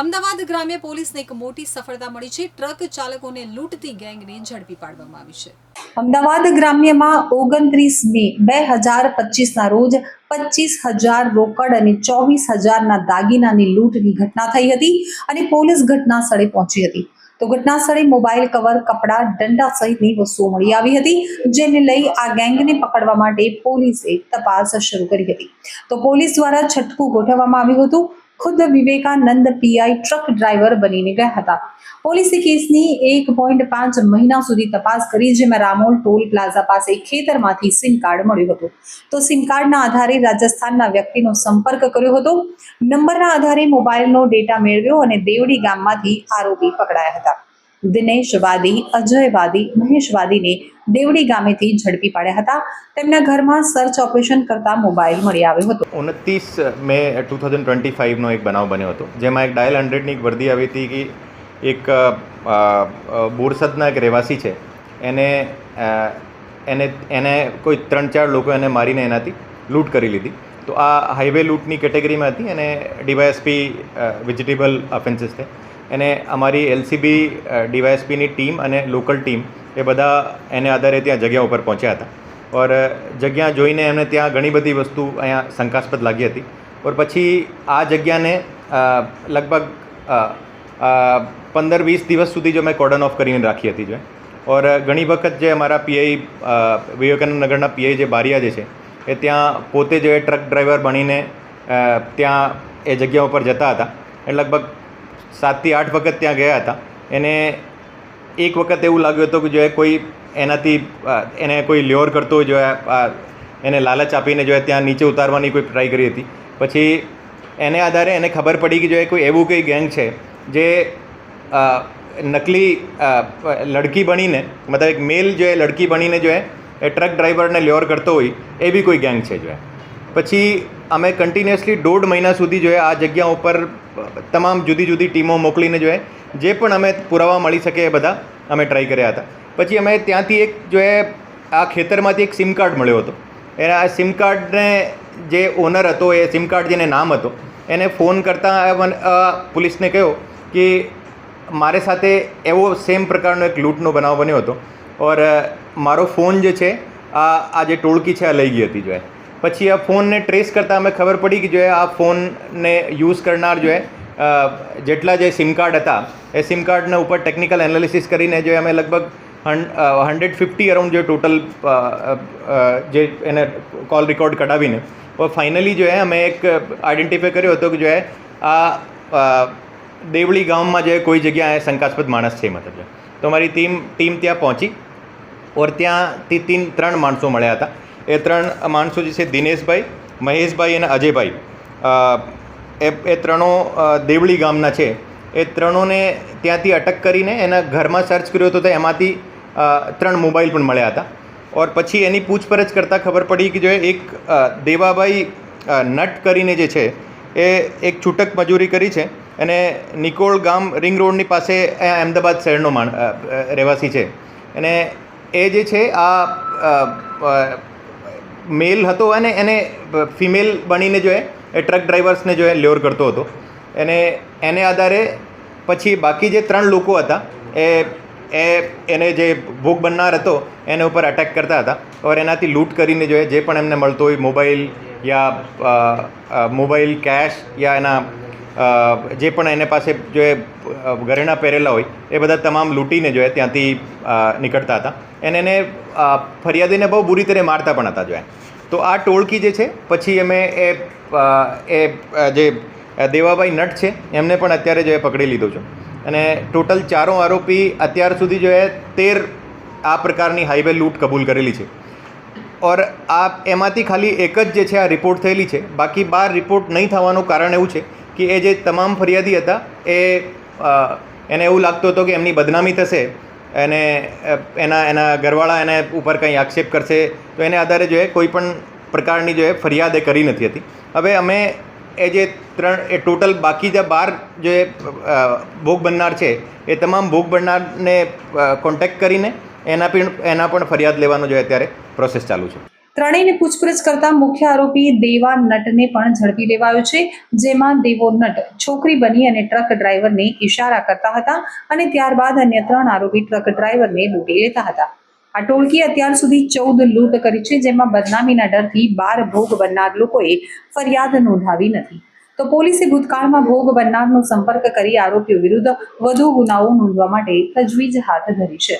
અમદાવાદ ગ્રામ્ય પોલીસને એક મોટી સફળતા મળી છે. ટ્રક ચાલકોને લૂંટતી ગેંગને ઝડપી પાડવામાં આવી છે. અમદાવાદ ગ્રામ્યમાં ઓગણત્રીસ મે બે હજાર પચીસના રોજ પચીસ હજાર રોકડ અને ચોવીસ હજારના દાગીનાની લૂંટની ઘટના થઈ હતી અને પોલીસ ઘટના સ્થળે પહોંચી હતી. તો ઘટના સ્થળે મોબાઈલ કવર, કપડાં દંડા સહિતની વસ્તુઓ મળી આવી હતી, જેને લઈ આ ગેંગને પકડવા માટે પોલીસે તપાસ શરૂ કરી હતી. તો પોલીસ દ્વારા છટકું ગોઠવવામાં આવ્યું હતું. ખુદ વિવેકાનંદ પીઆઈ ટ્રક ડ્રાઈવર બનીને ગયા હતા. પોલીસે કેસની એક પોઈન્ટ પાંચ મહિના સુધી તપાસ કરી, જેમાં રામોલ ટોલ પ્લાઝા પાસે ખેતરમાંથી સિમ કાર્ડ મળ્યું હતું. તો સિમ કાર્ડના આધારે રાજસ્થાનના વ્યક્તિનો સંપર્ક કર્યો હતો. નંબરના આધારે મોબાઈલનો ડેટા મેળવ્યો અને દેવડી ગામમાંથી આરોપી પકડાયા હતા. દિનેશ વાદી અજય વાદી મહેશ દેવડી ગામેથી ઝડપી પાડ્યા હતા. તેમના ઘરમાં સર્ચ ઓપરેશન કરતા મોબાઈલ મળી આવ્યો હતો. ઉનત્રીસ મે ટુ થાઉઝન્ડ ટ્વેન્ટી ફાઇવનો એક બનાવ બન્યો હતો, જેમાં એક ડાયલ હંડ્રેડની એક વર્દી આવી હતી કે એક બોરસદના એક રહેવાસી છે. એને એને એને કોઈ ત્રણ ચાર લોકો એને મારીને એનાથી લૂંટ કરી લીધી. તો આ હાઈવે લૂંટની કેટેગરીમાં હતી અને ડીવાયએસપી વેજીટેબલ ઓફેન્સીસ છે. એને અમારી એલસીબી ડીવાયએસપીની ટીમ અને લોકલ ટીમ એ બધા એને આધારે ત્યાં જગ્યા ઉપર પહોંચ્યા હતા. ઓર, જગ્યા જોઈને એમને ત્યાં ઘણી બધી વસ્તુ અહીંયા શંકાસ્પદ લાગી હતી. ઓર પછી આ જગ્યાને લગભગ પંદર વીસ દિવસ સુધી જો મેં કોર્ડન ઓફ કરીને રાખી હતી જો. ઓર, ઘણી વખત જે અમારા પીઆઈ વિવેકાનંદ નગરના પીઆઈ જે બારિયા જે છે, એ ત્યાં પોતે જે ટ્રક ડ્રાઈવર બનીને ત્યાં એ જગ્યા ઉપર જતા હતા. એ લગભગ સાતથી આઠ વખત ત્યાં ગયા હતા. એને એક વખત એવું લાગ્યું હતું કે જો એ કોઈ એનાથી એને કોઈ લ્યોર કરતો હોય, જો એને લાલચ આપીને જો ત્યાં નીચે ઉતારવાની કોઈ ટ્રાય કરી હતી. પછી એને આધારે એને ખબર પડી કે જો એ કોઈ એવું કંઈ ગેંગ છે, જે નકલી લડકી બનીને, મતલબ એક મેલ જો એ લડકી બનીને જો એ એ ટ્રક ડ્રાઈવરને લ્યોર કરતો હોય એવી કોઈ ગેંગ છે જો પછી અમે કન્ટિન્યુઅસલી દોઢ મહિના સુધી જોઈએ આ જગ્યા ઉપર તમામ જુદી જુદી ટીમો મોકલીને જોઈએ જે પણ અમે પુરાવા મળી શકે એ બધા અમે ટ્રાય કર્યા હતા. પછી અમે ત્યાંથી એક જો એ, આ ખેતરમાંથી એક સિમ કાર્ડ મળ્યો હતો. એને આ સિમ કાર્ડને જે ઓનર હતો, એ સિમ કાર્ડ જેને નામ હતો, એને ફોન કરતાં પોલીસને કહ્યો કે મારે સાથે એવો સેમ પ્રકારનો એક લૂંટનો બનાવ બન્યો હતો. ઓર મારો ફોન જે છે, આ આ જે ટોળકી છે, આ લઈ ગઈ હતી જો એ. પછી આ ફોનને ટ્રેસ કરતાં અમે ખબર પડી કે જો આ ફોનને યુઝ કરનાર જો જેટલા જે સિમ કાર્ડ હતા, એ સિમ કાર્ડના ઉપર ટેકનિકલ એનાલિસિસ કરીને જો અમે લગભગ હંડ્રેડ ફિફ્ટી અરાઉન્ડ જે ટોટલ જે એને કોલ રેકોર્ડ કઢાવીને ફાઇનલી જો અમે એક આઈડેન્ટિફાય કર્યો હતો કે જો આ દેવળી ગામમાં જે કોઈ જગ્યાએ શંકાસ્પદ માણસ છે મતલબ. તો અમારી ટીમ ટીમ ત્યાં પહોંચી ઓર ત્યાંથી તીન, ત્રણ માણસો મળ્યા હતા એ ત્રણ માણસો જે છે, દિનેશભાઈ, મહેશભાઈ અને અજયભાઈ. એ એ ત્રણો દેવળી ગામના છે. એ ત્રણોને ત્યાંથી અટક કરીને એના ઘરમાં સર્ચ કર્યો હતો તો એમાંથી ત્રણ મોબાઈલ પણ મળ્યા હતા. ઓર પછી એની પૂછપરછ કરતાં ખબર પડી કે જો એક દેવાભાઈ નટ કરીને જે છે, એ એક છૂટક મજૂરી કરી છે અને નિકોળ ગામ રિંગ રોડની પાસે અમદાવાદ શહેરનો માણ રહેવાસી છે. અને એ જે છે, આ મેલ હતો અને એને ફિમેલ બનીને જો એ ટ્રક ડ્રાઈવર્સને જો એ લ્યોર કરતો હતો. એને એને આધારે પછી બાકી જે ત્રણ લોકો હતા, એ એ, એને જે ભોગ બનનાર હતો, એને ઉપર અટેક કરતા હતા. ઓર એનાથી લૂંટ કરીને જો જે પણ એમને મળતો હોય મોબાઈલ યા મોબાઈલ કેશ યા એના જે પણ એને પાસે જો ઘરેણાં પહેરેલા હોય, એ બધા તમામ લૂંટીને જો એ ત્યાંથી નીકળતા હતા. અને એને ફરિયાદીને બહુ બુરી તરહ મારતા પણ હતા જો તો આ ટોળકી જે છે, પછી અમે એ એ જે દેવાભાઈ નટ છે, એમને પણ અત્યારે જો એ પકડી લીધો છે. અને ટોટલ ચારો આરોપી અત્યાર સુધી જો એ તેર આ પ્રકારની હાઈવે લૂંટ કબૂલ કરેલી છે. ઓર આ એમાંથી ખાલી એક જ જે છે, આ રિપોર્ટ થયેલી છે. બાકી બાર રિપોર્ટ નહીં થવાનું કારણ એવું છે કે એ જે તમામ ફરિયાદી હતા, એ એને એવું લાગતું હતું કે એમની બદનામી થશે અને એના એના ઘરવાળા એને ઉપર કંઈ આક્ષેપ કરશે, તો એને આધારે જો એ કોઈ પણ પ્રકારની જો એ ફરિયાદ એ કરી નથી હતી. હવે અમે એ જે ત્રણ, એ ટોટલ બાકી જે બાર જે ભોગ બનનાર છે, એ તમામ ભોગ બનનારને કોન્ટેક્ટ કરીને એના પણ એના પણ ફરિયાદ લેવાનો જો અત્યારે પ્રોસેસ ચાલુ છે. ત્રણેયને પૂછપરછ કરતા મુખ્ય આરોપી દેવા નટને પણ ઝડપી લેવાયો છે, જેમાં દેવો નટ છોકરી બની અને ટ્રક ડ્રાઈવરને ઇશારા કરતા હતા અને ત્યારબાદ અન્ય ત્રણ આરોપી ટ્રક ડ્રાઈવરને લૂંટી લેતા હતા. આ ટોળકીએ અત્યાર સુધી ચૌદ લૂંટ કરી છે, જેમાં બદનામીના ડરથી બાર ભોગ બનનાર લોકોએ ફરિયાદ નોંધાવી નથી. તો પોલીસે ભૂતકાળમાં ભોગ બનનારનો સંપર્ક કરી આરોપીઓ વિરુદ્ધ વધુ ગુનાઓ નોંધવા માટે તજવીજ હાથ ધરી છે.